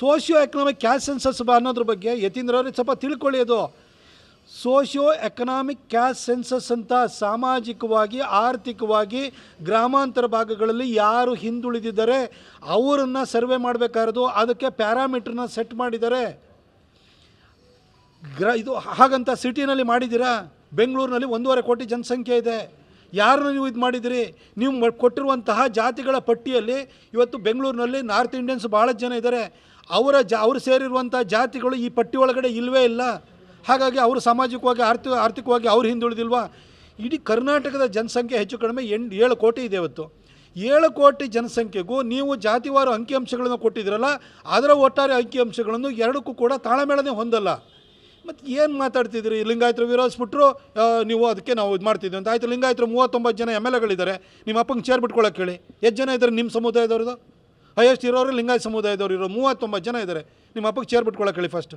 Socio economic cash census ಅನ್ನೋದ್ರ ಬಗ್ಗೆ ಯತೀಂದ್ರ ಅವ್ರಿಗೆ ಸ್ವಲ್ಪ ತಿಳ್ಕೊಳ್ಳಿ ಅದು. ಸೋಷಿಯೋ ಎಕನಾಮಿಕ್ ಕ್ಯಾಶ್ ಸೆನ್ಸಸ್ ಅಂತ ಸಾಮಾಜಿಕವಾಗಿ, ಆರ್ಥಿಕವಾಗಿ ಗ್ರಾಮಾಂತರ ಭಾಗಗಳಲ್ಲಿ ಯಾರು ಹಿಂದುಳಿದಿದ್ದಾರೆ ಅವರನ್ನು ಸರ್ವೆ ಮಾಡಬೇಕಾಗಿರೋದು ಅದಕ್ಕೆ ಪ್ಯಾರಾಮೀಟ್ರನ್ನ ಸೆಟ್ ಮಾಡಿದ್ದಾರೆ. ಗ್ರ ಇದು ಹಾಗಂತ ಸಿಟಿನಲ್ಲಿ ಮಾಡಿದ್ದೀರಾ? ಬೆಂಗಳೂರಿನಲ್ಲಿ ಒಂದೂವರೆ ಕೋಟಿ ಜನಸಂಖ್ಯೆ ಇದೆ. ಯಾರನ್ನು ನೀವು ಇದು ಮಾಡಿದಿರಿ ನೀವು ಕೊಟ್ಟಿರುವಂತಹ ಜಾತಿಗಳ ಪಟ್ಟಿಯಲ್ಲಿ ಇವತ್ತು ಬೆಂಗಳೂರಿನಲ್ಲಿ ನಾರ್ತ್ ಇಂಡಿಯನ್ಸ್ ಭಾಳ ಜನ ಇದ್ದಾರೆ. ಅವರ ಜಾ ಅವರು ಸೇರಿರುವಂಥ ಜಾತಿಗಳು ಈ ಪಟ್ಟಿ ಒಳಗಡೆ ಇಲ್ಲವೇ ಇಲ್ಲ. ಹಾಗಾಗಿ ಅವರು ಸಾಮಾಜಿಕವಾಗಿ ಆರ್ಥಿಕ ಆರ್ಥಿಕವಾಗಿ ಅವ್ರು ಹಿಂದುಳಿದಿಲ್ವಾ? ಇಡೀ ಕರ್ನಾಟಕದ ಜನಸಂಖ್ಯೆ ಹೆಚ್ಚು ಕಡಿಮೆ ಎಂಟು, ಏಳು ಕೋಟಿ ಇದೆ ಇವತ್ತು. ಏಳು ಕೋಟಿ ಜನಸಂಖ್ಯೆಗೂ ನೀವು ಜಾತಿವಾರು ಅಂಕಿಅಂಶಗಳನ್ನು ಕೊಟ್ಟಿದ್ದೀರಲ್ಲ, ಅದರ ಒಟ್ಟಾರೆ ಅಂಕಿಅಂಶಗಳನ್ನು ಎರಡಕ್ಕೂ ಕೂಡ ತಾಳಮೇಳನೇ ಹೊಂದಲ್ಲ. ಮತ್ತು ಏನು ಮಾತಾಡ್ತಿದ್ರಿ? ಲಿಂಗಾಯತರು ವಿರೋಧಿಸ್ಬಿಟ್ರು ನೀವು ಅದಕ್ಕೆ ನಾವು ಇದು ಮಾಡ್ತಿದ್ವಿ ಅಂತ. ಆಯಿತು, ಲಿಂಗಾಯತರು ಮೂವತ್ತೊಂಬತ್ತು ಜನ ಎಂ ಎಲ್ ನಿಮ್ಮ ಅಪ್ಪಂಗೆ ಚೇರ್ ಬಿಟ್ಕೊಳ್ಳೋಕೆ ಹೇಳಿ. ಎಷ್ಟು ಜನ ಇದ್ದಾರೆ ನಿಮ್ಮ ಸಮುದಾಯದವ್ರದ್ದು? ಹೈಯೆಸ್ಟ್ ಇರೋರು ಲಿಂಗಾಯತ ಸಮುದಾಯದವ್ರು ಇರೋ ಮೂವತ್ತೊಂಬತ್ತು ಜನ ಇದ್ದಾರೆ. ನಿಮ್ಮ ಅಪ್ಪಗೆ ಚೇರ್ ಬಿಟ್ಕೊಳಕ್ಕೆ ಹೇಳಿ ಫಸ್ಟ್